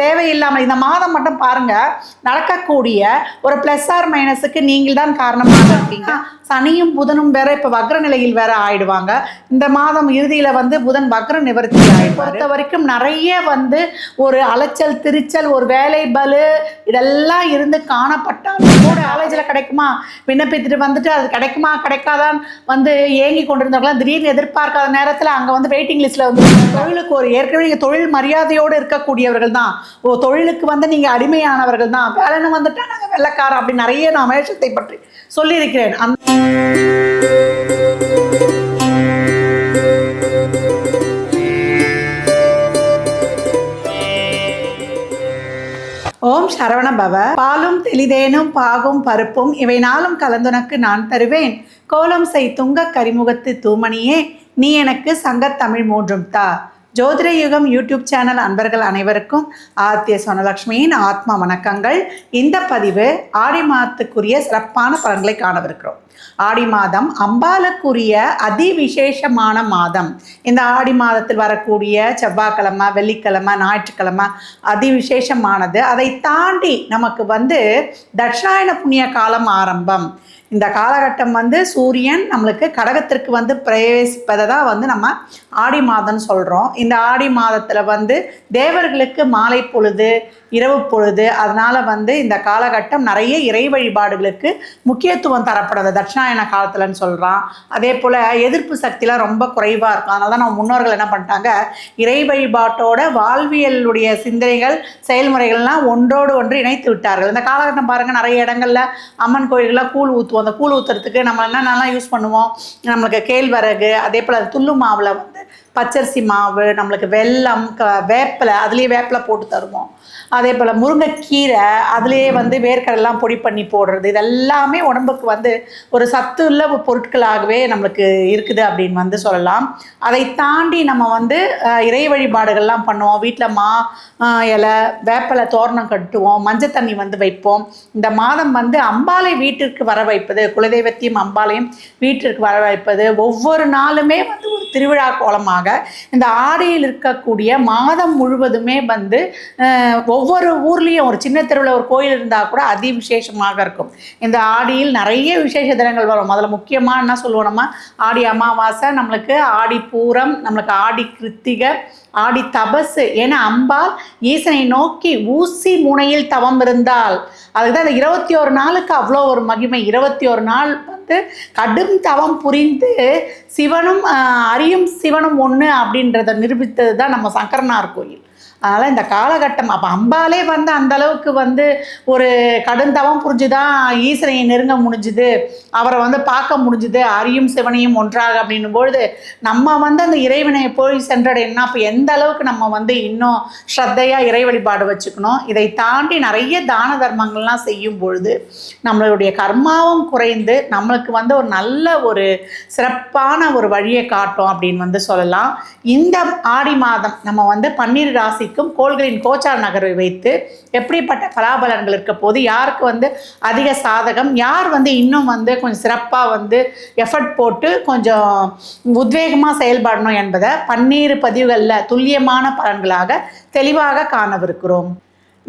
தேவையில்லாமல் இந்த மாதம் மட்டும் பாருங்க நடக்கக்கூடிய ஒரு பிளஸ் ஆர் மைனஸுக்கு நீங்கள் தான் காரணமாக இருக்கீங்க. சனியும் புதனும் வேற இப்ப வக்ர நிலையில் வேற ஆயிடுவாங்க. இந்த மாதம் இறுதியில வந்து புதன் வக்ர நிவர்த்தி ஆயிடுவார். பொறுத்த வரைக்கும் நிறைய வந்து ஒரு அலைச்சல் திருச்சல் ஒரு வேலை பலு இதெல்லாம் இருந்து காணப்பட்டாலும் கூட காலேஜில் கிடைக்குமா? விண்ணப்பித்துட்டு வந்துட்டு அது கிடைக்குமா? கிடைக்காதான் வந்து ஏங்கி கொண்டிருந்தவங்களாம் திடீர்னு எதிர்பார்க்காத நேரத்தில் அங்கே வந்து வெயிட்டிங் லிஸ்ட்டில் வந்து தொழிலுக்கு ஒரு ஏற்கனவே தொழில் மரியாதையோடு இருக்கக்கூடியவர்கள் தான். ஓ தொழிலுக்கு வந்து நீங்கள் அடிமையானவர்கள் தான். வேலைன்னு வந்துட்டா நாங்கள் வெள்ளக்காரன் அப்படி நிறைய நான் மேஷத்தை பற்றி சொல்லியிருக்கிறேன். அந்த ஓம் சரவண பவ. பாலும் தெளிதேனும் பாகும் பருப்பும் இவை நாளும் கலந்துனக்கு நான் தருவேன். கோலம் செய் துங்க கரிமுகத்து தூமணியே நீ எனக்கு சங்கத் தமிழ் மூன்றும் தா. ஜோதிட யுகம் யூடியூப் சேனல் அன்பர்கள் அனைவருக்கும் ஆத்திய சொனலட்சுமியின் ஆத்மா வணக்கங்கள். இந்த பதிவு ஆடி மாதத்துக்குரிய சிறப்பான பலன்களை காணவிருக்கிறோம். ஆடி மாதம் அம்பாளுக்குரிய அதிவிசேஷமான மாதம். இந்த ஆடி மாதத்தில் வரக்கூடிய செவ்வாய்க்கிழமை வெள்ளிக்கிழமை ஞாயிற்றுக்கிழமை அதி விசேஷமானது அதை தாண்டி நமக்கு வந்து தட்சிணாயன புண்ணிய காலம் ஆரம்பம். இந்த காலகட்டம் வந்து சூரியன் நம்மளுக்கு கடகத்திற்கு வந்து பிரவேசிப்பதை தான் வந்து நம்ம ஆடி மாதம்னு சொல்கிறோம் இந்த ஆடி மாதத்தில் வந்து தேவர்களுக்கு மாலை பொழுது இரவு பொழுது. அதனால் வந்து இந்த காலகட்டம் நிறைய இறை வழிபாடுகளுக்கு முக்கியத்துவம் தரப்படுது. தட்சிணாயன காலத்துலன்னு சொல்கிறான் அதே போல் எதிர்ப்பு சக்திலாம் ரொம்ப குறைவாக இருக்கும். அதனால தான் நம்ம முன்னோர்கள் என்ன பண்ணிட்டாங்க? இறை வழிபாட்டோட வாழ்வியலுடைய சிந்தனைகள் செயல்முறைகள்லாம் ஒன்றோடு ஒன்று இணைத்து விட்டார்கள். இந்த காலகட்டம் பாருங்கள் நிறைய இடங்களில் அம்மன் கோயில்களில் கூழ் ஊற்றுவோம் அந்த கூழ் ஊற்றுறதுக்கு நம்ம என்னென்னலாம் யூஸ் பண்ணுவோம்? நம்மளுக்கு கேழ்வரகு அதே போல் அது துள்ளு மாவில் வந்து பச்சரிசி மாவு நம்மளுக்கு வெல்லம் க வேப்பிலை அதுலேயே வேப்பிலை போட்டு தருவோம். அதே போல் முருங்கைக்கீரை அதுலேயே வந்து வேர்க்கடலாம் பொடி பண்ணி போடுறது. இதெல்லாமே உடம்புக்கு வந்து ஒரு சத்து உள்ள பொருட்களாகவே நம்மளுக்கு இருக்குது அப்படின்னு வந்து சொல்லலாம். அதை தாண்டி நம்ம வந்து இறை வழிபாடுகள்லாம் பண்ணுவோம். வீட்டில் மா இலை வேப்பிலை தோரணம் கட்டுவோம். மஞ்சள் தண்ணி வந்து வைப்போம். இந்த மாதம் வந்து அம்பாலை வீட்டிற்கு வர வைப்பது குலதெய்வத்தையும் அம்பாலையும் வீட்டிற்கு வர வைப்பது. ஒவ்வொரு நாளுமே வந்து ஒரு திருவிழா கோலமாக இந்த ஆடியில் இருக்கக்கூடிய மாதம் முழுவதுமே வந்து ஒவ்வொரு ஊர்லேயும் ஒரு சின்ன தெருவில் ஒரு கோயில் இருந்தால் கூட அதி விசேஷமாக இருக்கும். இந்த ஆடியில் நிறைய விசேஷ தினங்கள் வரும். முதல்ல முக்கியமாக என்ன சொல்லுவோம் நம்ம? ஆடி அமாவாசை நம்மளுக்கு ஆடி பூரம் நம்மளுக்கு ஆடி கிருத்திகை ஆடி தபசு. ஏன்னா அம்பாள் ஈசனை நோக்கி ஊசி முனையில் தவம் இருந்தால் அதுக்கு தான் அந்த இருபத்தி ஒரு நாளுக்கு அவ்வளோ ஒரு மகிமை. இருபத்தி ஒரு நாள் வந்து கடும் தவம் புரிந்து சிவனும் அரியும் சிவனும் ஒன்று அப்படின்றத நிரூபித்தது தான் நம்ம சங்கரனார் கோயில். அதனால் இந்த காலகட்டம் அப்போ அம்பாலே வந்து அந்த அளவுக்கு வந்து ஒரு கடுந்தவம் புரிஞ்சுதான் ஈஸ்வரையை நெருங்க முடிஞ்சுது அவரை வந்து பார்க்க முடிஞ்சுது அரியும் சிவனையும் ஒன்றாக அப்படின்னும் பொழுது நம்ம வந்து அந்த இறைவனை போய் சென்றடையணும்னா அப்போ எந்த அளவுக்கு நம்ம வந்து இன்னும் ஸ்ரத்தையாக இறை வழிபாடு வச்சுக்கணும்? இதை தாண்டி நிறைய தான தர்மங்கள்லாம் செய்யும் பொழுது நம்மளுடைய கர்மாவும் குறைந்து நம்மளுக்கு வந்து ஒரு நல்ல ஒரு சிறப்பான ஒரு வழியை காட்டும் அப்படின்னு வந்து சொல்லலாம். இந்த ஆடி மாதம் நம்ம வந்து பன்னீர் ராசி ராசிக்கும் கோள்களின் கோச்சார் நகரை வைத்து எப்படிப்பட்ட பலாபலன்கள் இருக்க போது யாருக்கு வந்து அதிக சாதகம் யார் வந்து இன்னும் வந்து கொஞ்சம் சிறப்பாக வந்து எஃபர்ட் போட்டு கொஞ்சம் உத்வேகமாக செயல்படணும் என்பதை பன்னீர் பதிவுகளில் துல்லியமான பலன்களாக தெளிவாக காணவிருக்கிறோம்.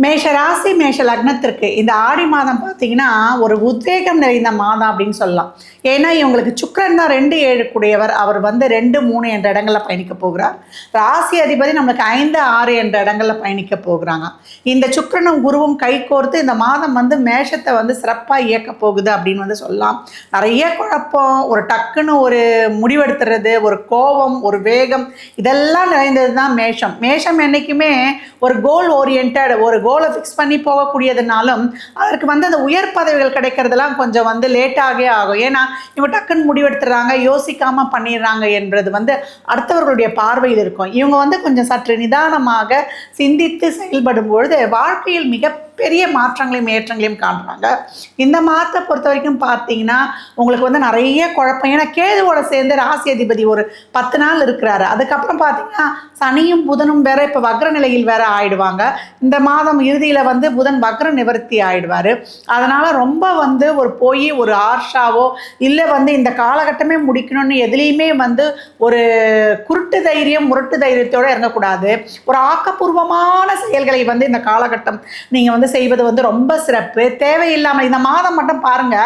மேஷ ராசி மேஷ லக்னத்திற்கு இந்த ஆடி மாதம் பார்த்தீங்கன்னா ஒரு உத்வேகம் நிறைந்த மாதம் அப்படின்னு சொல்லலாம். ஏன்னா இவங்களுக்கு சுக்கரன் தான் ரெண்டு ஏழு கூடியவர். அவர் வந்து ரெண்டு மூணு என்ற இடங்களில் பயணிக்க போகிறார். ராசி அதிபதி நம்மளுக்கு ஐந்து ஆறு என்ற இடங்களில் பயணிக்க போகிறாங்க. இந்த சுக்கரனும் குருவும் கை கோர்த்து இந்த மாதம் வந்து மேஷத்தை வந்து சிறப்பாக இயக்க போகுது அப்படின்னு வந்து சொல்லலாம். நிறைய குழப்பம் ஒரு டக்குன்னு ஒரு முடிவெடுத்துறது ஒரு கோபம் ஒரு வேகம் இதெல்லாம் நிறைந்தது தான் மேஷம். மேஷம் என்றைக்குமே ஒரு கோல் ஓரியன்ட் ஒரு கோலை ஃபிக்ஸ் பண்ணி போகக்கூடியதுனாலும் அதற்கு வந்து அந்த உயர் பதவிகள் கிடைக்கிறதுலாம் கொஞ்சம் வந்து லேட்டாகவே ஆகும். ஏன்னா இவங்க டக்குன்னு முடிவெடுத்துறாங்க யோசிக்காமல் பண்ணிடுறாங்க என்பது வந்து அடுத்தவர்களுடைய பார்வையில் இருக்கும். இவங்க வந்து கொஞ்சம் சற்று நிதானமாக சிந்தித்து செயல்படும் பொழுது வாழ்க்கையில் மிக பெரிய மாற்றங்களையும் ஏற்றங்களையும் காண்றாங்க. இந்த மாதத்தை பொறுத்த வரைக்கும் பார்த்தீங்கன்னா உங்களுக்கு வந்து நிறைய குழப்பம். ஏன்னா கேதுவோட சேர்ந்து ராசி அதிபதி ஒரு பத்து நாள் இருக்கிறாரு. அதுக்கப்புறம் பார்த்தீங்கன்னா சனியும் புதனும் வேற இப்போ வக்ர நிலையில் வேற ஆயிடுவாங்க. இந்த மாதம் இறுதியில் வந்து புதன் வக்ர நிவர்த்தி ஆயிடுவார். அதனால ரொம்ப வந்து ஒரு போய் ஒரு ஆர்ஷாவோ இல்லை வந்து இந்த காலகட்டமே முடிக்கணும்னு எதுலேயுமே வந்து ஒரு குருட்டு தைரியம் முரட்டு தைரியத்தோடு இறங்கக்கூடாது. ஒரு ஆக்கப்பூர்வமான செயல்களை வந்து இந்த காலகட்டம் நீங்கள் வந்து செய்வது வந்து ரொம்ப சிறப்பு. தேவையில்லாமல் இந்த மாதம் மட்டும் பாருங்க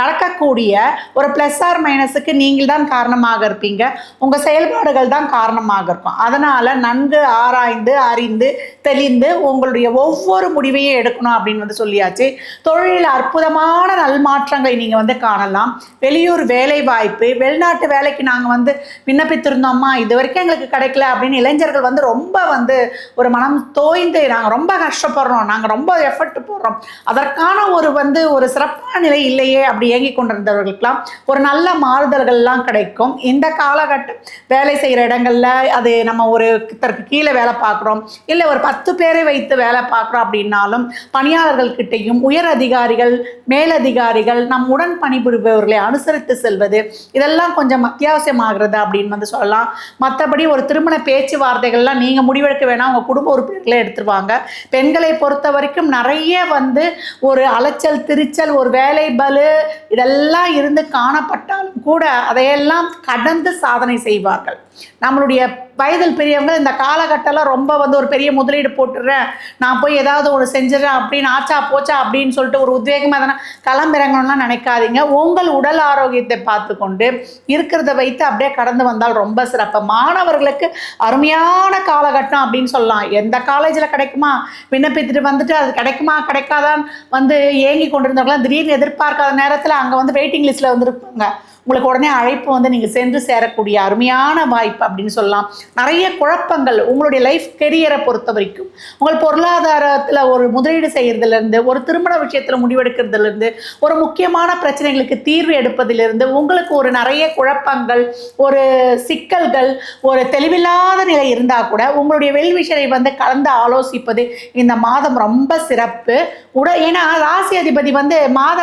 நடக்கக்கூடிய ஒரு ப்ளஸ் ஆர் மைனஸுக்கு நீங்கள் தான் காரணமாக இருப்பீங்க. உங்கள் செயல்பாடுகள் தான் காரணமாக இருக்கும். அதனால் நன்கு ஆராய்ந்து அறிந்து தெளிந்து உங்களுடைய ஒவ்வொரு முடிவையும் எடுக்கணும் அப்படின்னு வந்து சொல்லியாச்சு. தொழிலில் அற்புதமான நல்மாற்றங்களை நீங்கள் வந்து காணலாம். வெளியூர் வேலை வாய்ப்பு வெளிநாட்டு வேலைக்கு நாங்கள் வந்து விண்ணப்பித்திருந்தோம்மா இது வரைக்கும் எங்களுக்கு கிடைக்கல அப்படின்னு இளைஞர்கள் வந்து ரொம்ப வந்து ஒரு மனம் தோய்ந்து நாங்கள் ரொம்ப கஷ்டப்படுறோம். நாங்கள் ரொம்ப எஃபர்ட் போடுறோம். அதற்கான ஒரு வந்து ஒரு சிறப்பான நிலை இல்லையே அப்படி இயங்கி கொண்டிருந்தவர்களுக்கெல்லாம் ஒரு நல்ல மாறுதல்கள்லாம் கிடைக்கும். இந்த காலகட்டம் வேலை செய்கிற இடங்கள்ல அது நம்ம ஒரு தற்கு கீழே வேலை பார்க்குறோம். இல்லை ஒரு பத்து பேரை வைத்து வேலை பார்க்குறோம் அப்படின்னாலும் பணியாளர்கள் கிட்டேயும் உயர் அதிகாரிகள் மேலதிகாரிகள் நம் உடன் பணிபுரிபவர்களை அனுசரித்து செல்வது இதெல்லாம் கொஞ்சம் அத்தியாவசியமாகிறது அப்படின்னு வந்து சொல்லலாம். மற்றபடி ஒரு திருமண பேச்சுவார்த்தைகள்லாம் நீங்கள் முடிவெடுக்க வேணாம். உங்கள் குடும்ப உறுப்பினர்களே எடுத்துருவாங்க. பெண்களை பொறுத்த வரைக்கும் நிறைய வந்து ஒரு அலைச்சல் திரிச்சல் ஒரு வேலை பலு இதெல்லாம் இருந்து காணப்பட்டாலும் கூட அதையெல்லாம் கடந்து சாதனை செய்வார்கள். நம்மளுடைய வயதில் பெரியவங்க இந்த காலகட்டம்லாம் ரொம்ப வந்து ஒரு பெரிய முதலீடு போட்டுடுறேன். நான் போய் ஏதாவது ஒன்று செஞ்சிடறேன் அப்படின்னு ஆச்சா போச்சா அப்படின்னு சொல்லிட்டு ஒரு உத்வேகமாக எதனா கிளம்பிறங்கணும்லாம் நினைக்காதீங்க. உங்கள் உடல் ஆரோக்கியத்தை பார்த்துக்கொண்டு இருக்கிறத வைத்து அப்படியே கடந்து வந்தால் ரொம்ப சிறப்பு. மாணவர்களுக்கு அருமையான காலகட்டம் அப்படின்னு சொல்லலாம். எந்த காலேஜில் கிடைக்குமா? விண்ணப்பித்துட்டு வந்துட்டு அது கிடைக்குமா? கிடைக்காதான்னு வந்து ஏங்கி கொண்டிருந்தவங்களாம் திடீர்னு எதிர்பார்க்காத நேரத்தில் அங்கே வந்து வெயிட்டிங் லிஸ்ட்டில் வந்துருப்பாங்க. உங்களுக்கு உடனே அழைப்பு வந்து நீங்கள் சென்று சேரக்கூடிய அருமையான வாய்ப்பு அப்படின்னு சொல்லலாம். நிறைய குழப்பங்கள் உங்களுடைய லைஃப் கெரியரை பொறுத்த வரைக்கும். உங்கள் பொருளாதாரத்தில் ஒரு முதலீடு செய்கிறதுலேருந்து ஒரு திருமண விஷயத்தில் முடிவெடுக்கிறதுலேருந்து ஒரு முக்கியமான பிரச்சனைகளுக்கு தீர்வு எடுப்பதிலிருந்து உங்களுக்கு ஒரு நிறைய குழப்பங்கள் ஒரு சிக்கல்கள் ஒரு தெளிவில்லாத நிலை இருந்தால் கூட உங்களுடைய வெல்விஷரை வந்து கலந்து ஆலோசிப்பது இந்த மாதம் ரொம்ப சிறப்பு. உட ஏன்னா ராசி அதிபதி வந்து மாத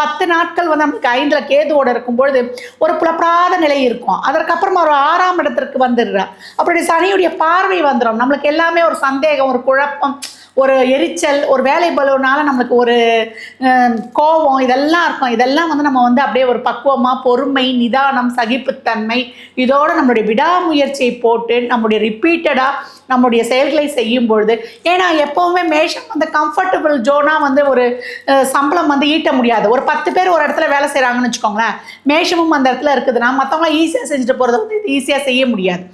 பத்து நாட்கள் வந்து நமக்கு ஐந்தில் கேதுவோடு இருக்கும்பொழுது ஒரு புலப்படாத நிலை இருக்கும். அதற்கப்புறமா ஒரு ஆறாம் இடத்திற்கு வந்துடுறா அப்படி சனியுடைய பார்வை வந்துடும். நம்மளுக்கு எல்லாமே ஒரு சந்தேகம் ஒரு குழப்பம் ஒரு எரிச்சல் ஒரு வேலை பலுனால நம்மளுக்கு ஒரு கோபம் இதெல்லாம் இருக்கும். இதெல்லாம் வந்து நம்ம வந்து அப்படியே ஒரு பக்குவமாக பொறுமை நிதானம் சகிப்புத்தன்மை இதோடு நம்மளுடைய விடாமுயற்சியை போட்டு நம்முடைய ரிப்பீட்டடாக நம்முடைய செயல்களை செய்யும் பொழுது ஏன்னா எப்போவுமே மேஷம் வந்து கம்ஃபர்டபுள் ஜோனாக வந்து ஒரு சம்பளம் வந்து ஈட்ட முடியாது. ஒரு பத்து பேர் ஒரு இடத்துல வேலை செய்கிறாங்கன்னு வச்சுக்கோங்களேன். மேஷமும் அந்த இடத்துல இருக்குதுன்னா மற்றவங்களாம் ஈஸியாக செஞ்சுட்டு போகிறத வந்து ஈஸியாக செய்ய முடியாது.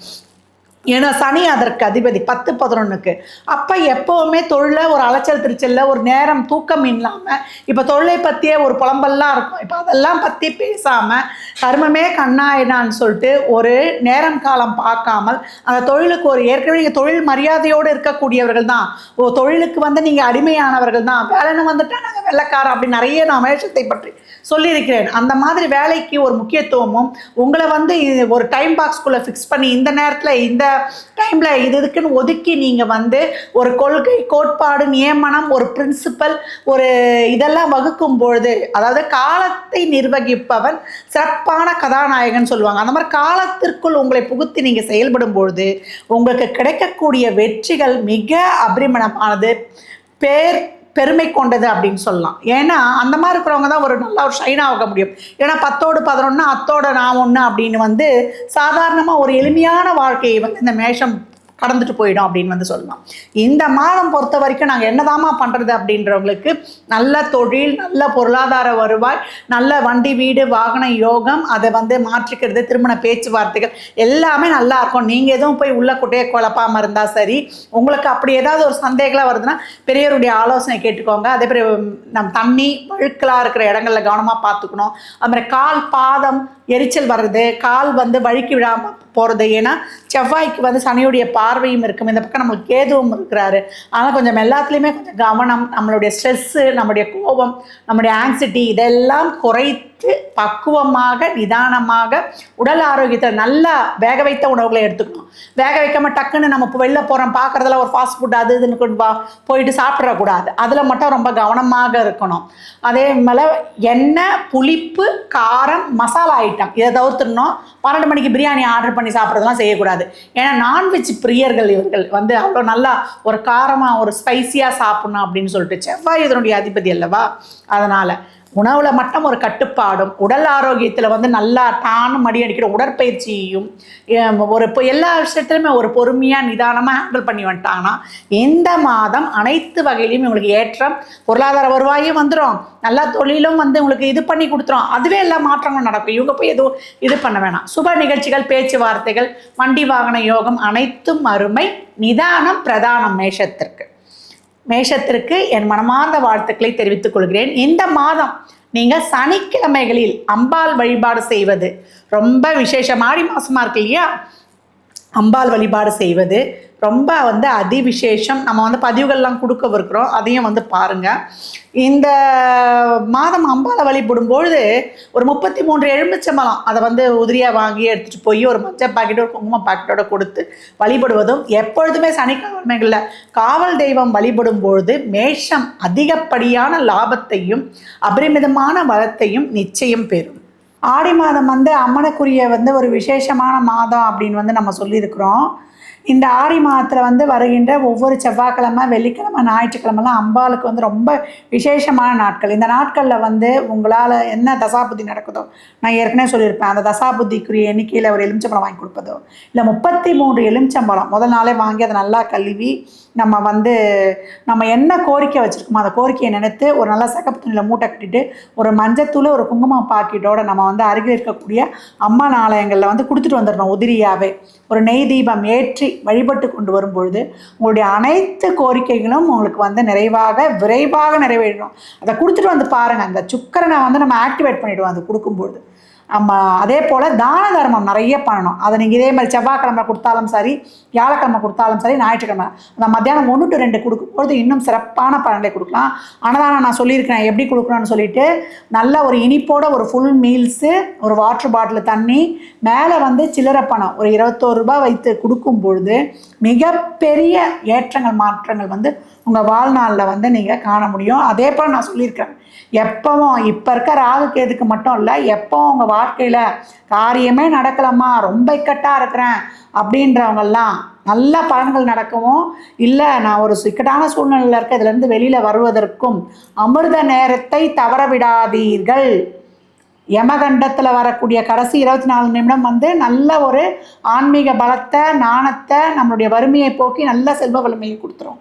ஏன்னா சனி அதற்கு அதிபதி பத்து பதினொன்றுக்கு அப்போ எப்போவுமே தொழிலை ஒரு அலைச்சல் திருச்சலில் ஒரு நேரம் தூக்கம் இல்லாமல் இப்போ தொழிலை பற்றியே ஒரு புலம்பல்லாம் இருக்கும். இப்போ அதெல்லாம் பற்றி பேசாமல் கர்மமே கண்ணாயினான்னு சொல்லிட்டு ஒரு நேரம் காலம் பார்க்காமல் அந்த தொழிலுக்கு ஒரு ஏற்கனவே நீங்கள் தொழில் மரியாதையோடு இருக்கக்கூடியவர்கள் தான். ஓ தொழிலுக்கு வந்து நீங்கள் அடிமையானவர்கள் தான். வேலைன்னு வந்துட்டா நாங்கள் வெள்ளக்காரன் அப்படி நிறைய நான் மேஷத்தை பற்றி சொல்லியிருக்கிறேன். அந்த மாதிரி வேலைக்கு ஒரு முக்கியத்துவமும் உங்களை வந்து இது ஒரு டைம் பாக்ஸ்குள்ளே ஃபிக்ஸ் பண்ணி இந்த நேரத்தில் இந்த டைமில் இது இதுக்குன்னு ஒதுக்கி நீங்கள் வந்து ஒரு கொள்கை கோட்பாடு நியமனம் ஒரு பிரின்சிபல் ஒரு இதெல்லாம் வகுக்கும் பொழுது அதாவது காலத்தை நிர்வகிப்பவன் சிறப்பான கதாநாயகன் சொல்லுவாங்க. அந்த மாதிரி காலத்திற்குள் உங்களை புகுத்தி நீங்கள் செயல்படும் பொழுது உங்களுக்கு கிடைக்கக்கூடிய வெற்றிகள் மிக அபரிமணமானது. பேர் பெருமை கொண்டது அப்படின்னு சொல்லலாம். ஏன்னா அந்த மாதிரி இருக்கிறவங்க தான் ஒரு நல்ல ஒரு ஷைன் ஆக முடியும். ஏன்னா பத்தோடு பதினொன்று அத்தோட நான் ஒன்று அப்படின்னு வந்து சாதாரணமாக ஒரு எளிமையான வாழ்க்கையை வந்து இந்த மேஷம் கடந்துட்டு போயிடும் அப்படின்னு வந்து சொல்லலாம். இந்த மாதம் பொறுத்த வரைக்கும் நாங்கள் என்னதாம்மா பண்ணுறது அப்படின்றவங்களுக்கு நல்ல தொழில் நல்ல பொருளாதார வருவாய் நல்ல வண்டி வீடு வாகன யோகம் அதை வந்து மாற்றிக்கிறது திருமண பேச்சுவார்த்தைகள் எல்லாமே நல்லா இருக்கும். நீங்கள் எதுவும் போய் உள்ள குட்டையை குழப்பாமல் இருந்தால் சரி. உங்களுக்கு அப்படி ஏதாவது ஒரு சந்தேகம்லாம் வருதுன்னா பெரியவருடைய ஆலோசனை கேட்டுக்கோங்க. அதே மாதிரி நம் தண்ணி வழுக்கலாக இருக்கிற இடங்களில் கவனமாக பார்த்துக்கணும். அது மாதிரி கால் பாதம் எரிச்சல் வர்றது கால் வந்து வழுக்கி விழாமல் போகிறது ஏன்னா செவ்வாய்க்கு வந்து சனியுடைய பார்வையும் இருக்கும். இந்த பக்கம் நம்மளுக்கு கேதுவும் இருக்கிறாரு. ஆனால் கொஞ்சம் எல்லாத்துலேயுமே கொஞ்சம் கவனம் நம்மளுடைய ஸ்ட்ரெஸ்ஸு நம்மளுடைய கோபம் நம்மளுடைய ஆங்ஸைட்டி இதெல்லாம் குறை சமைத்து பக்குவமாக நிதானமாக உடல் ஆரோக்கியத்தை நல்லா வேக வைத்த உணவுகளை எடுத்துக்கணும். வேக வைக்காமல் டக்குன்னு நம்ம இப்போ வெளில போகிறோம் பார்க்குறதுல ஒரு ஃபாஸ்ட் ஃபுட் அது இதுன்னு கொண்டு வா போயிட்டு சாப்பிடக்கூடாது. அதில் மட்டும் ரொம்ப கவனமாக இருக்கணும். அதே மேலே எண்ணெய் புளிப்பு காரம் மசாலா ஐட்டம் இதை தவிர்த்துடணும். பன்னெண்டு மணிக்கு பிரியாணி ஆர்டர் பண்ணி சாப்பிட்றதெல்லாம் செய்யக்கூடாது. ஏன்னா நான்வெஜ் பிரியர்கள் இவர்கள் வந்து அவ்வளோ நல்லா ஒரு காரமாக ஒரு ஸ்பைசியாக சாப்பிட்ணும் அப்படின்னு சொல்லிட்டு செவ்வாய் இதனுடைய அதிபதி அல்லவா? அதனால் உணவில் மட்டும் ஒரு கட்டுப்பாடும் உடல் ஆரோக்கியத்தில் வந்து நல்லா தானும் மடி அடிக்கிற உடற்பயிற்சியையும் ஒரு இப்போ எல்லா விஷயத்துலையுமே ஒரு பொறுமையாக நிதானமாக ஹேண்டில் பண்ணி வந்துட்டாங்கன்னா இந்த மாதம் அனைத்து வகையிலையும் உங்களுக்கு ஏற்றம் பொருளாதார வருவாயும் வந்துடும் நல்லா தொழிலும் வந்து உங்களுக்கு இது பண்ணி கொடுத்துரும். அதுவே எல்லா மாற்றங்களும் நடக்கும். இவங்க போய் எதுவும் இது பண்ண வேணாம். சுப நிகழ்ச்சிகள் பேச்சுவார்த்தைகள் வண்டி வாகன யோகம் அனைத்தும் அருமை. நிதானம் பிரதானம் மேஷத்திற்கு. மேஷத்திற்கு என் மனமார்ந்த வாழ்த்துக்களை தெரிவித்துக் கொள்கிறேன். இந்த மாதம் நீங்கள் சனிக்கிழமைகளில் அம்பாள் வழிபாடு செய்வது ரொம்ப விசேஷம் ஆடி மாசமா இருக்கு இல்லையா? அம்பாள் வழிபாடு செய்வது ரொம்ப வந்து அதிவிசேஷம். நம்ம வந்து பதிவுகள்லாம் கொடுக்கவிருக்கிறோம் அதையும் வந்து பாருங்கள் இந்த மாதம் அம்பாளை வழிபடும்பொழுது ஒரு முப்பத்தி மூன்று எலுமிச்சம்பழம் அதை வந்து உதிரியாக வாங்கி எடுத்துகிட்டு போய் ஒரு மஞ்சள் பாக்கெட் ஒரு குங்கும பாக்கெட்டோட கொடுத்து வழிபடுவதும் எப்பொழுதுமே சனிக்கிழமைகளில் காவல் தெய்வம் வழிபடும் பொழுது மேஷம் அதிகப்படியான லாபத்தையும் அபரிமிதமான வளத்தையும் நிச்சயம் பெறும். ஆடி மாதம் வந்து அம்மனுக்குரிய வந்து ஒரு விசேஷமான மாதம் அப்படின்னு வந்து நம்ம சொல்லியிருக்கிறோம். இந்த ஆடி மாதத்தில் வந்து வருகின்ற ஒவ்வொரு செவ்வாய்க்கிழமை வெள்ளிக்கிழமை ஞாயிற்றுக்கிழமெல்லாம் அம்பாளுக்கு வந்து ரொம்ப விசேஷமான நாட்கள். இந்த நாட்களில் வந்து உங்களால் என்ன தசாபுத்தி நடக்குதோ நான் ஏற்கனவே சொல்லியிருப்பேன் அந்த தசாபுத்திக்குரிய எண்ணிக்கையில் ஒரு எலுமிச்சம்பழம் வாங்கி கொடுப்பதோ இல்லை முப்பத்தி மூன்று எலுமிச்சம்பழம் முதல் நாளே வாங்கி அதை நல்லா கழுவி நம்ம வந்து நம்ம என்ன கோரிக்கை வச்சுருக்கோமோ அந்த கோரிக்கையை நினைத்து ஒரு நல்ல சகப்பு துணியில் மூட்டை கட்டிட்டு ஒரு மஞ்சத்தூள் ஒரு குங்குமம் பாக்கெட்டோட நம்ம வந்து அருகில் இருக்கக்கூடிய அம்மன் ஆலயங்களில் வந்து கொடுத்துட்டு வந்துடணும் உதிரியாகவே ஒரு நெய் தீபம் ஏற்றி வழிபட்டு கொண்டு வரும்பொழுது உங்களுடைய அனைத்து கோரிக்கைகளும் உங்களுக்கு வந்து நிறைவாக விரைவாக நிறைவேறணும் அதை கொடுத்துட்டு வந்து பாருங்கள் அந்த சுக்கரனை வந்து நம்ம ஆக்டிவேட் பண்ணிவிடுவோம் அது கொடுக்கும்பொழுது. நம்ம அதே போல் தான தர்மம் நிறைய பண்ணணும். அதை நீங்கள் இதே மாதிரி செவ்வாய்க்கிழமை கொடுத்தாலும் சரி வியாழக்கிழமை கொடுத்தாலும் சரி ஞாயிற்றுக்கிழமை. அந்த மத்தியானம் ஒன்று டு ரெண்டு கொடுக்கும்பொழுது இன்னும் சிறப்பான பலன்களை கொடுக்கலாம். அன்னதானம் நான் சொல்லியிருக்கிறேன் எப்படி கொடுக்கணும்னு சொல்லிட்டு நல்ல ஒரு இனிப்போட ஒரு ஃபுல் மீல்ஸு ஒரு வாட்டர் பாட்டில் தண்ணி மேலே வந்து சில்லறை பணம். ஒரு இருபத்தோரு ரூபாய் வைத்து கொடுக்கும் பொழுது மிகப்பெரிய ஏற்றங்கள் மாற்றங்கள் வந்து உங்கள் வாழ்நாளில் வந்து நீங்கள் காண முடியும். அதே போல் நான் சொல்லியிருக்கிறேன் எப்பவும் இப்போ இருக்க ராகு கேதுக்கு மட்டும் இல்லை எப்பவும் உங்கள் வாழ்க்கையில் காரியமே நடக்கலம்மா ரொம்ப இக்கட்டாக இருக்கிறேன் அப்படின்றவங்கெல்லாம் நல்ல பலன்கள் நடக்கவும் இல்லை நான் ஒரு சிக்கட்டான சூழ்நிலையில் இருக்க இதுலேருந்து வெளியில் வருவதற்கும் அமிர்த நேரத்தை தவற விடாதீர்கள். யமகண்டத்தில் வரக்கூடிய கடைசி இருபத்தி நாலு நிமிடம் வந்து நல்ல ஒரு ஆன்மீக பலத்தை நாணத்தை நம்மளுடைய வறுமையை போக்கி நல்ல செல்வ வலிமையை கொடுத்துரும்.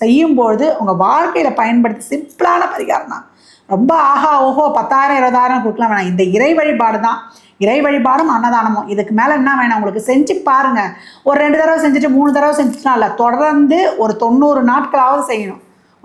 செய்யும்பொழுது உங்கள் வாழ்க்கையில் பயன்படுத்தி சிம்பிளான பரிகாரம் தான். ரொம்ப ஆஹா ஓஹோ பத்தாயிரம் இருபதாயிரம் கொடுக்கலாம் வேணாம். இந்த இறை வழிபாடு தான். இறை வழிபாடும் அன்னதானமும். இதுக்கு மேலே என்ன வேணும்? உங்களுக்கு செஞ்சு பாருங்க. ஒரு ரெண்டு தடவை செஞ்சுட்டு மூணு தடவை செஞ்சுட்டுனா இல்லை. தொடர்ந்து ஒரு தொண்ணூறு நாட்களாவது செய்யணும்.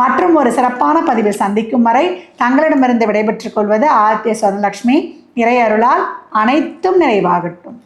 மற்றும் ஒரு சிறப்பான பதிவில் சந்திக்கும் வரை தங்களிடமிருந்து விடைபெற்றுக் கொள்வது ஆர்த்திய சுவர்ணலட்சுமி இறையருளால் அனைத்தும் நிறைவாகட்டும்.